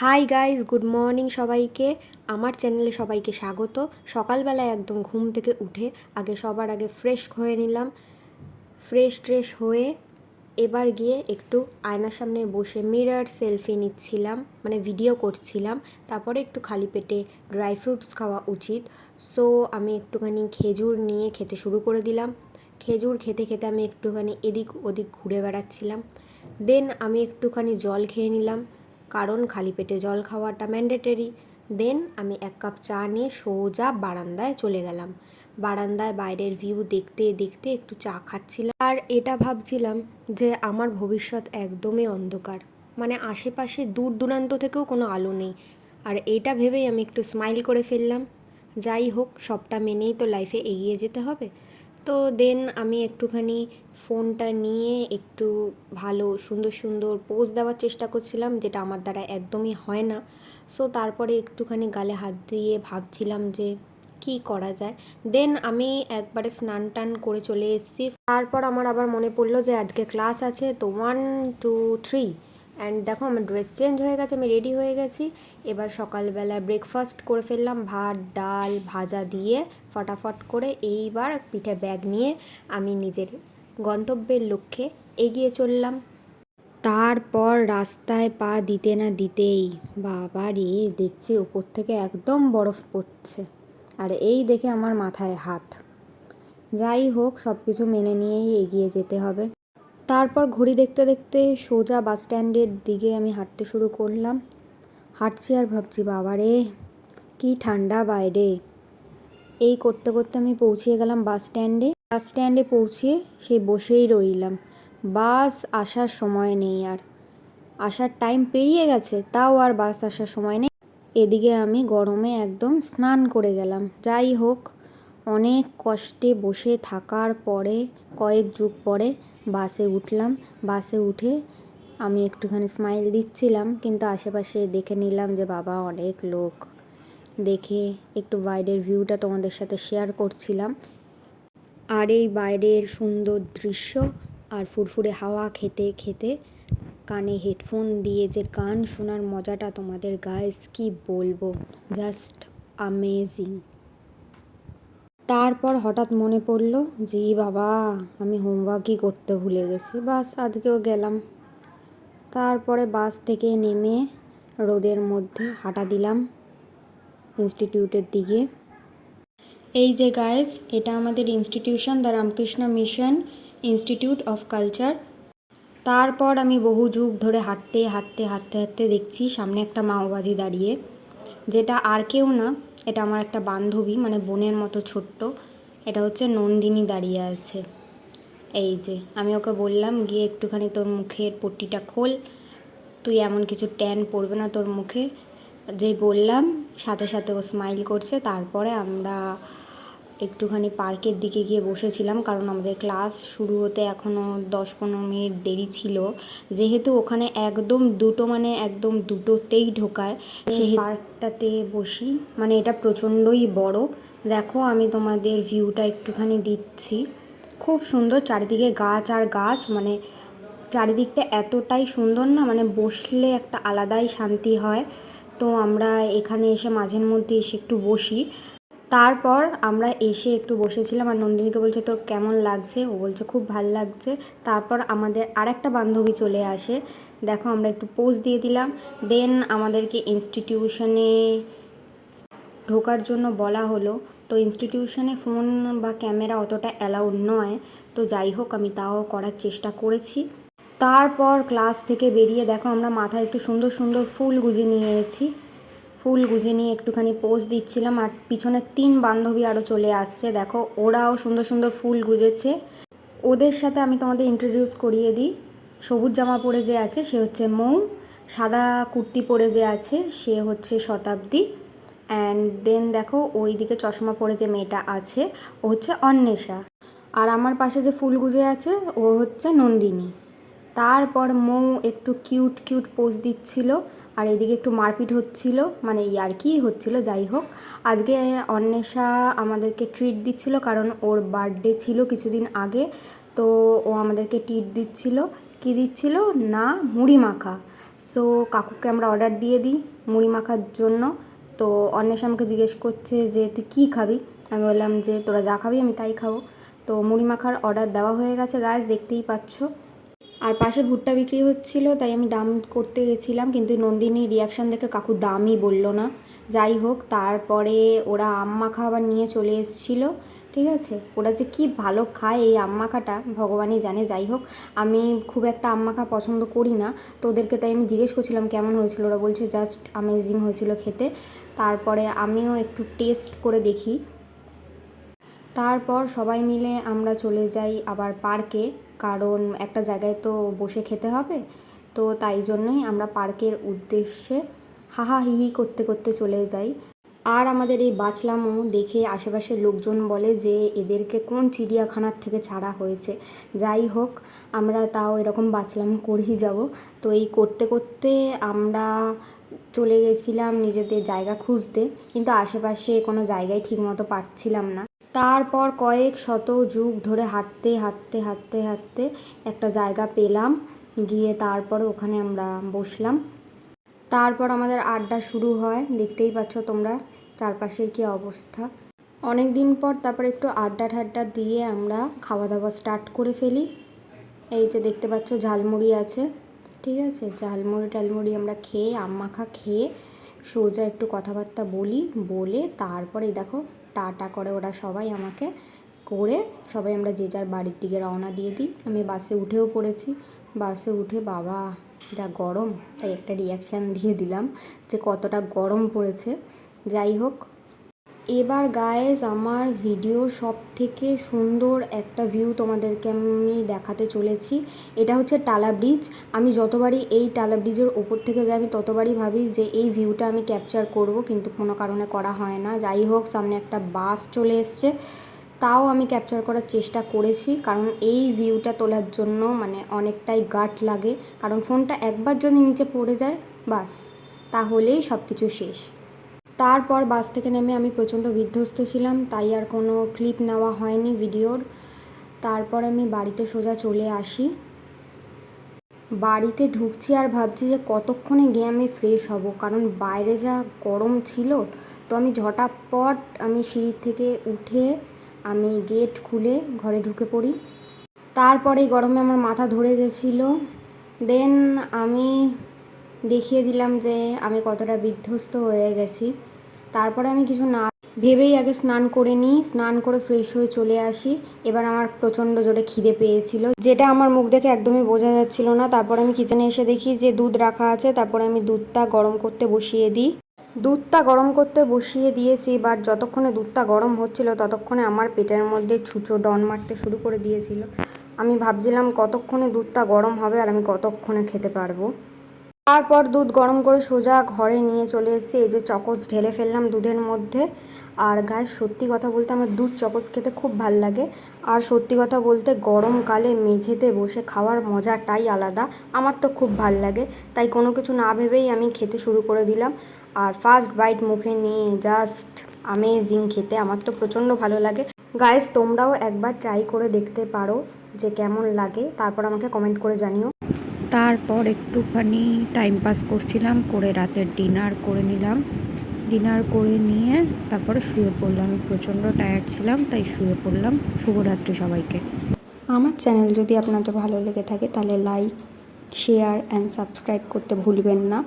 Hi guys good morning সবাইকে। আমার চ্যানেলে সবাইকে স্বাগত। সকালবেলায় একদম ঘুম থেকে উঠে আগে সবার আগে ফ্রেশ হয়ে নিলাম। ফ্রেশ ট্রেশ হয়ে এবার গিয়ে একটু আয়নার সামনে বসে মিরর সেলফি নিচ্ছিলাম মানে ভিডিও করছিলাম। তারপরে একটু খালি পেটে ড্রাই ফ্রুটস খাওয়া উচিত। সো আমি একটুখানি খেজুর নিয়ে খেতে শুরু করে দিলাম। খেজুর খেতে খেতে আমি একটুখানি এদিক ওদিক ঘুরে বেড়াচ্ছিলাম। দেন আমি একটুখানি জল খেয়ে নিলাম। কারণ খালি পেটে জল খাওয়াটা ম্যান্ডেটরি। দেন আমি এক কাপ চা নিয়ে সোজা বারান্দায় চলে গেলাম। বারান্দায় বাইরের ভিউ দেখতে দেখতে একটু চা খাচ্ছিলাম আর এটা ভাবছিলাম যে আমার ভবিষ্যৎ একদমই অন্ধকার। মানে আশেপাশে দূর দূরান্ত থেকেও কোনো আলো নেই। আর এটা ভেবেই আমি একটু স্মাইল করে ফেললাম। যাই হোক, সবটা মেনেই তো লাইফে এগিয়ে যেতে হবে। তো দেন আমি একটুখানি ফোনটা নিয়ে একটু ভালো, সুন্দর সুন্দর পোজ দেওয়ার চেষ্টা করছিলাম, যেটা আমার দ্বারা একদমই হয় না। সো তারপরে একটুখানি গালে হাত দিয়ে ভাবছিলাম যে কি করা যায়। দেন আমি একবারে স্নান টান করে চলে এসেছি। তারপর আমার আবার মনে পড়ল যে আজকে ক্লাস আছে, তো ওয়ান টু থ্রি অ্যান্ড দেখো, আমার ড্রেস চেঞ্জ হয়ে গেছে, আমি রেডি হয়ে গেছি। এবার সকালবেলা ব্রেকফাস্ট করে ফেললাম, ভাত, ডাল, ভাজা দিয়ে ফটাফট করে এইবার পিঠে ব্যাগ নিয়ে আমি নিজের গন্তব্যের লক্ষ্যে এগিয়ে চললাম। তারপর রাস্তায় পা দিতে না দিতেই বাবা রে, দেখছি উপর থেকে একদম বরফ পড়ছে। আর এই দেখে আমার মাথায় হাত। যাই হোক সব কিছু মেনে নিয়েই এগিয়ে যেতে হবে। তারপর ঘড়ি দেখতে দেখতে সোজা বাস স্ট্যান্ডের দিকে আমি হাঁটতে শুরু করলাম। হাঁটছি আর ভাবছি, বাবা রে, কী ঠান্ডা বাইরে। এই করতে করতে আমি পৌঁছিয়ে গেলাম বাস স্ট্যান্ডে। বাস স্ট্যান্ডে পৌঁছিয়ে সেই বসেই রইলাম। বাস আসার সময় নেই আর। আসার টাইম পেরিয়ে গেছে, তাও আর বাস আসার সময় নেই। এদিকে আমি গরমে একদম স্নান করে গেলাম। যাই হোক, অনেক কষ্টে বসে থাকার পরে, কয়েক যুগ পরে বাসে উঠলাম। বাসে উঠে আমি একটুখানি স্মাইল দিচ্ছিলাম, কিন্তু আশেপাশে দেখে নিলাম যে বাবা অনেক লোক। দেখে একটু বাইরের ভিউটা তোমাদের সাথে শেয়ার করছিলাম। আর এই বাইরের সুন্দর দৃশ্য আর ফুরফুরে হাওয়া খেতে খেতে কানে হেডফোন দিয়ে যে গান শোনার মজাটা তোমাদের গাইস কি বলব? জাস্ট আমেজিং তারপর হঠাৎ মনে পড়ল যে বাবা, আমি হোমওয়ার্কই করতে ভুলে গেছি। বাস, আজকেও গেলাম। তারপরে বাস থেকে নেমে রোদের মধ্যে হাঁটা দিলাম ইনস্টিটিউটের দিকে। এই যে গাইস এটা আমাদের institution the Ramakrishna mission institute of culture তারপর আমি বহু যুগ ধরে হাঁটতে হাঁটতে হাঁটতে হাঁটতে দেখছি, সামনে একটা মাওবাদী দাঁড়িয়ে, যেটা আর কেউ না, এটা আমার একটা বান্ধবী মানে বোনের মতো ছোট্ট, এটা হচ্ছে নন্দিনী দাঁড়িয়ে আছে। এই যে, আমি ওকে বললাম, গিয়ে একটুখানি তোর মুখের পট্টিটা খোল, তুই এমন কিছু ট্যান পড়বে না তোর মুখে যেই বললাম, সাথে সাথে ও স্মাইল করছে। তারপরে আমরা একটুখানি পার্কের দিকে গিয়ে বসেছিলাম, কারণ আমাদের ক্লাস শুরু হতে এখনও দশ পনেরো মিনিট দেরি ছিল। যেহেতু ওখানে একদম দুটো মানে একদম দুটোতেই ঢোকায় সেই পার্কটাতে বসি। মানে এটা প্রচণ্ডই বড়। দেখো, আমি তোমাদের ভিউটা একটুখানি দিচ্ছি। খুব সুন্দর চারিদিকে গাছ আর গাছ মানে চারিদিকটা এতটাই সুন্দর না মানে বসলে একটা আলাদাই শান্তি হয়। তো আমরা এখানে এসে মাঝের মধ্যে এসে একটু বসি। তারপর আমরা এসে একটু বসেছিলাম আর নন্দিনীকে বলছে, তোর কেমন লাগছে? ও বলছে, খুব ভালো লাগছে। তারপর আমাদের আরেকটা বান্ধবী চলে আসে। দেখো, আমরা একটু পোজ দিয়ে দিলাম। দেন আমাদেরকে ইনস্টিটিউশনে ঢোকার জন্য বলা হলো। তো ইনস্টিটিউশনে ফোন বা ক্যামেরা অতটা অ্যালাউড নয়। তো যাই হোক, আমি তাও করার চেষ্টা করেছি। তারপর ক্লাস থেকে বেরিয়ে দেখো আমরা মাথায় একটু সুন্দর সুন্দর ফুল গুজে নিয়ে এসেছি ফুল গুজে নিয়ে একটুখানি পোজ দিচ্ছিলাম আর পিছনে তিন বান্ধবী আরও চলে আসছে। দেখো, ওরাও সুন্দর সুন্দর ফুল গুজেছে। ওদের সাথে আমি তোমাদের ইন্ট্রোডিউস করিয়ে দিই। সবুজ জামা পরে যে আছে, সে হচ্ছে মৌ। সাদা কুর্তি পরে যে আছে, সে হচ্ছে শতাব্দী। অ্যান্ড দেন দেখো ওই দিকে চশমা পরে যে মেয়েটা আছে, ও হচ্ছে অন্বেষা। আর আমার পাশে যে ফুল গুজে আছে, ও হচ্ছে নন্দিনী। তারপর মৌ একটু কিউট কিউট পোজ দিচ্ছিল আর এদিকে একটু মারপিট হচ্ছিল মানে ইয়ার্কিই হচ্ছিল, যাই হোক। আজকে অন্বেষা আমাদেরকে ট্রিট দিচ্ছিল কারণ ওর বার্থডে ছিল কিছুদিন আগে। তো ও আমাদেরকে ট্রিট দিচ্ছিল। কি দিচ্ছিল? না, মুড়ি মাখা। সো কাকুকে আমরা অর্ডার দিয়ে দিই মুড়ি মাখার জন্য। তো অন্বেষা আমাকে জিজ্ঞেস করছে যে, তুই কী খাবি? আমি বললাম যে, তোরা যা খাবি, আমি তাই খাব। তো মুড়ি মাখার অর্ডার দেওয়া হয়ে গেছে গাছ দেখতেই পাচ্ছ। আর পাশে ভুট্টা বিক্রি হচ্ছিল, তাই আমি দাম করতে গেছিলাম, কিন্তু নন্দিনীর রিয়াকশান দেখে কাকু দামই বলল না। যাই হোক, তারপরে ওরা আম মাখা আবার নিয়ে চলে এসেছিল, ঠিক আছে? ওরা যে কি ভালো খায় এই আম মাখাটা ভগবানই জানে। যাই হোক, আমি খুব একটা আম মাখা পছন্দ করি না। তো ওদেরকে তাই আমি জিজ্ঞেস করছিলাম, কেমন হয়েছিল? ওরা বলছে, জাস্ট অ্যামেজিং হয়েছিল খেতে। তারপরে আমিও একটু টেস্ট করে দেখি। তারপর সবাই মিলে আমরা চলে যাই আবার পার্কে, কারণ একটা জায়গায় তো বসে খেতে হবে। তো তাই জন্যই আমরা পার্কের উদ্দেশ্যে হাহা হিহি করতে করতে চলে যাই। আর আমাদের এই বাচলামও দেখে আশেপাশের লোকজন বলে যে এদেরকে কোন চিড়িয়াখানার থেকে ছাড়া হয়েছে। যাই হোক, আমরা তাও এরকম বাচলামো করেই যাব। তো এই করতে করতে আমরা চলে গেছিলাম নিজেদের জায়গা খুঁজতে, কিন্তু আশেপাশে কোনো জায়গায় ঠিকমতো পাচ্ছিলাম না। তারপর কয়েক শত যুগ ধরে হাঁটতে হাঁটতে হাঁটতে হাঁটতে একটা জায়গা পেলাম। গিয়ে তারপরে ওখানে আমরা বসলাম। তারপর আমাদের আড্ডা শুরু হয়। দেখতেই পাচ্ছ তোমরা চারপাশের কি অবস্থা। অনেক দিন পর তারপর একটু আড্ডা ঠাড্ডা দিয়ে আমরা খাওয়া দাওয়া স্টার্ট করে ফেলি। এই যে দেখতে পাচ্ছ ঝালমুড়ি আছে। ঠিক আছে? ঝালমুড়ি টালমুড়ি আমরা খেয়ে, আম মাখা খেয়ে সোজা একটু কথাবার্তা বলি। বলে তারপরে দেখো টাটা করে ওরা সবাই আমাকে করে সবাই আমরা যে যার বাড়ির দিকে রওনা দিয়ে দিই। আমি বাসে উঠেও পড়েছি। বাসে উঠে বাবা, যা গরম, তাই একটা রিয়াকশান দিয়ে দিলাম যে কতটা গরম পড়েছে। যাই হোক এবার গায়েজ আমার ভিডিওর সব থেকে সুন্দর একটা ভিউ তোমাদেরকে আমি দেখাতে চলেছি। এটা হচ্ছে টালা ব্রিজ আমি যতবারই এই টালা ব্রিজের ওপর থেকে যাই, আমি ততবারই ভাবি যে এই ভিউটা আমি ক্যাপচার করব, কিন্তু কোনো কারণে করা হয় না। যাই হোক, সামনে একটা বাস চলে এসছে। তাও আমি ক্যাপচার করার চেষ্টা করেছি, কারণ এই ভিউটা তোলার জন্য মানে অনেকটাই গাট লাগে। কারণ ফোনটা একবার যদি নিচে পড়ে যায়, বাস, তাহলেই সব কিছু শেষ। তারপর বাস থেকে নেমে আমি প্রচণ্ড বিধ্বস্ত ছিলাম, তাই আর কোনো ক্লিপ নেওয়া হয়নি ভিডিওর। তারপর আমি বাড়িতে সোজা চলে আসি। বাড়িতে ঢুকছি আর ভাবছি যে কতক্ষণে গিয়ে আমি ফ্রেশ হব, কারণ বাইরে যা গরম ছিল, তো আমি ঝটাপট আমি সিঁড়ির থেকে উঠে আমি গেট খুলে ঘরে ঢুকে পড়ি। তারপরে গরমে আমার মাথা ধরে গেছিল। দেন আমি দেখিয়ে দিলাম যে আমি কতটা বিধ্বস্ত হয়ে গেছি। তারপরে আমি কিছু না ভেবেই আগে স্নান করে নিই, স্নান করে ফ্রেশ হয়ে চলে আসি। এবার আমার প্রচণ্ড জোরে খিদে পেয়েছিল। যেটা আমার মুখ দেখে একদমই বোঝা যাচ্ছিল না। তারপর আমি কিচেনে এসে দেখি যে দুধ রাখা আছে, তারপরে আমি দুধটা গরম করতে বসিয়ে দিই। দুধটা গরম করতে বসিয়ে দিয়েছি বাট যতক্ষণে দুধটা গরম হচ্ছিল ততক্ষণে আমার পেটের মধ্যে ছুঁচো ডন মারতে শুরু করে দিয়েছিল। আমি ভাবছিলাম কতক্ষণে দুধটা গরম হবে আর আমি কতক্ষণে খেতে পারব। তারপর দুধ গরম করে সোজা ঘরে নিয়ে চলে এসেছি। এই যে চকোস ঢেলে ফেললাম দুধের মধ্যে। আর গায়ে সত্যি কথা বলতে আমার দুধ চকোস খেতে খুব ভালো লাগে। আর সত্যি কথা বলতে গরমকালে মেঝেতে বসে খাওয়ার মজাটাই আলাদা। আমার তো খুব ভালো লাগে। তাই কোনো কিছু না ভেবেই আমি খেতে শুরু করে দিলাম। আর ফার্স্ট বাইট মুখে নিয়ে জাস্ট আমেজিং খেতে আমার তো প্রচণ্ড ভালো লাগে। গাইস তোমরাও একবার ট্রাই করে দেখতে পারো যে কেমন লাগে। তারপর আমাকে কমেন্ট করে জানিও। তারপর একটুখানি টাইম পাস করছিলাম, করে রাতের ডিনার করে নিলাম। ডিনার করে নিয়ে তারপরে শুয়ে পড়লাম প্রচণ্ড টায়ার্ড ছিলাম, তাই শুয়ে পড়লাম। শুভরাত্রি সবাইকে। আমার চ্যানেল যদি আপনাদের ভালো লেগে থাকে, তাহলে লাইক শেয়ার অ্যান্ড সাবস্ক্রাইব করতে ভুলবেন না।